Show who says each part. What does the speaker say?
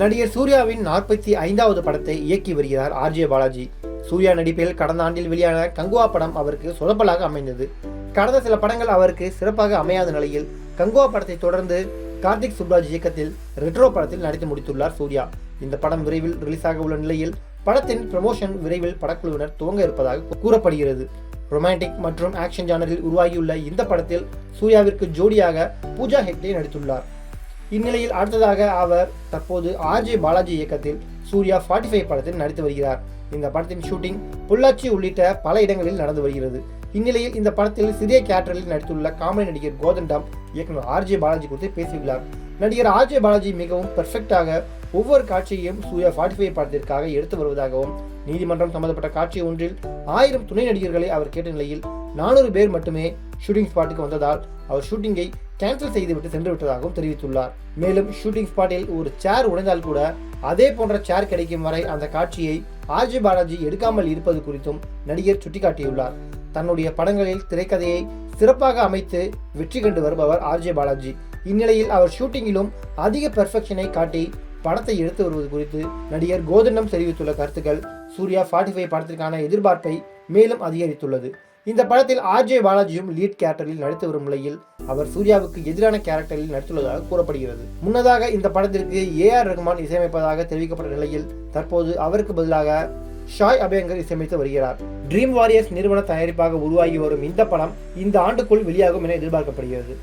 Speaker 1: நடிகர் சூர்யாவின் நாற்பத்தி ஐந்தாவது படத்தை இயக்கி வருகிறார் ஆர்ஜே பாலாஜி. சூர்யா நடிப்பில் கடந்த ஆண்டில் வெளியான கங்குவா படம் அவருக்கு சொதப்பலாக அமைந்தது. கடந்த சில படங்கள் அவருக்கு சிறப்பாக அமையாத நிலையில் கங்குவா படத்தை தொடர்ந்து கார்த்திக் சுப்ராஜ் இயக்கத்தில் ரெட்ரோ படத்தில் நடித்து முடித்துள்ளார் சூர்யா. இந்த படம் விரைவில் ரிலீஸ் ஆக உள்ள நிலையில் படத்தின் ப்ரமோஷன் விரைவில் படக்குழுவினர் துவங்க இருப்பதாக கூறப்படுகிறது. ரொமான்டிக் மற்றும் ஆக்ஷன் ஜானரில் உருவாகியுள்ள இந்த படத்தில் சூர்யாவிற்கு ஜோடியாக பூஜா ஹெக்டே நடித்துள்ளார். இந்நிலையில் அடுத்ததாக அவர் தற்போது ஆர்ஜே பாலாஜி இயக்கத்தில் சூர்யா 45 ஃபைவ் படத்தில் நடித்து வருகிறார். இந்த படத்தின் ஷூட்டிங் பொள்ளாச்சி உள்ளிட்ட பல இடங்களில் நடந்து வருகிறது. இந்நிலையில் இந்த படத்தில் சிறிய கேரக்டரில் நடித்துள்ள காமெடி நடிகர் கோதண்டம் இயக்குனர் ஆர்ஜே பாலாஜி குறித்து பேசியுள்ளார். நடிகர் ஆர்ஜே பாலாஜி மிகவும் பெர்ஃபெக்டாக ஒவ்வொரு காட்சியையும் சூர்யா 45 ஃபைவ் படத்திற்காக எடுத்து வருவதாகவும் நீதிமன்றம் சம்பந்தப்பட்ட காட்சி ஒன்றில் ஆயிரம் துணை நடிகர்களை அவர் கேட்ட நிலையில் நானூறு பேர் மட்டுமே ஷூட்டிங் ஸ்பாட்டுக்கு வந்ததால் அவர் ஷூட்டிங்கை கேன்சல் செய்துவிட்டு சென்று விட்டதாகவும் தெரிவித்துள்ளார். மேலும் ஷூட்டிங் ஸ்பாட்டில் ஒரு சேர் உடைந்தால் கூட அதே போன்ற சேர் கிடைக்கும் வரை அந்த காட்சியை ஆர்ஜி பாலாஜி எடுக்காமல் இருப்பது குறித்தும் நடிகர் சுட்டிக்காட்டியுள்ளார். தன்னுடைய படங்களில் திரைக்கதையை சிறப்பாக அமைத்து வெற்றி கண்டு வருபவர் ஆர்ஜே பாலாஜி. இந்நிலையில் அவர் ஷூட்டிங்கிலும் அதிக பெர்ஃபெக்ஷனை காட்டி படத்தை எடுத்து வருவது குறித்து நடிகர் கோதண்டம் தெரிவித்துள்ள கருத்துக்கள் சூர்யா 45 ஃபைவ் படத்திற்கான எதிர்பார்ப்பை மேலும் அதிகரித்துள்ளது. இந்த படத்தில் ஆர்ஜே பாலாஜியும் லீட் கேரக்டரில் நடித்து வரும் நிலையில் அவர் சூர்யாவுக்கு எதிரான கேரக்டரில் நடித்துள்ளதாக கூறப்படுகிறது. முன்னதாக இந்த படத்திற்கு ஏ ஆர் ரஹ்மான் இசையமைப்பதாக தெரிவிக்கப்பட்ட நிலையில் தற்போது அவருக்கு பதிலாக ஷாய் அபயங்கர் இசையமைத்து வருகிறார். ட்ரீம் வாரியர்ஸ் நிறுவன தயாரிப்பாக உருவாகி வரும் இந்த படம் இந்த ஆண்டுக்குள் வெளியாகும் என எதிர்பார்க்கப்படுகிறது.